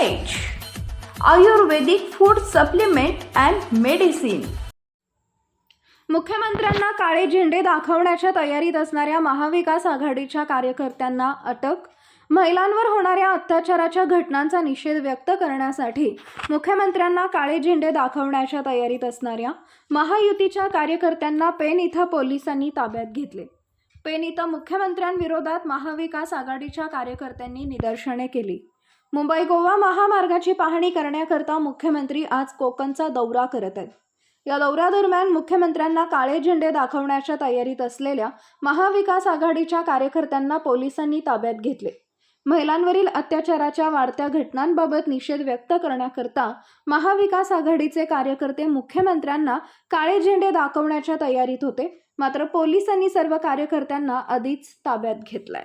Ayurvedic food supplement and medicine मुख्यमंत्र्यांना काळे झेंडे दाखवण्याच्या तयारीत असणाऱ्या महाविकास आघाडीच्या कार्यकर्त्यांना अटक. महिलांवर होणाऱ्या अत्याचाराच्या घटनांचा निषेध व्यक्त करण्यासाठी मुख्यमंत्र्यांना काळे झेंडे दाखवण्याच्या तयारीत असणाऱ्या महायुतीच्या कार्यकर्त्यांना पेन इथं पोलिसांनी ताब्यात घेतले. पेन इथं मुख्यमंत्र्यांविरोधात महाविकास आघाडीच्या कार्यकर्त्यांनी निदर्शने केली. मुंबई गोवा महामार्गाची पाहणी करण्याकरता मुख्यमंत्री आज कोकणचा दौरा करत आहेत. या दौऱ्यादरम्यान मुख्यमंत्र्यांना काळे झेंडे दाखवण्याच्या तयारीत असलेल्या महाविकास आघाडीच्या कार्यकर्त्यांना पोलिसांनी ताब्यात घेतले. महिलांवरील अत्याचाराच्या वाढत्या घटनांबाबत निषेध व्यक्त करण्याकरता महाविकास आघाडीचे कार्यकर्ते मुख्यमंत्र्यांना काळे झेंडे दाखवण्याच्या तयारीत होते मात्र पोलिसांनी सर्व कार्यकर्त्यांना आधीच ताब्यात घेतलाय.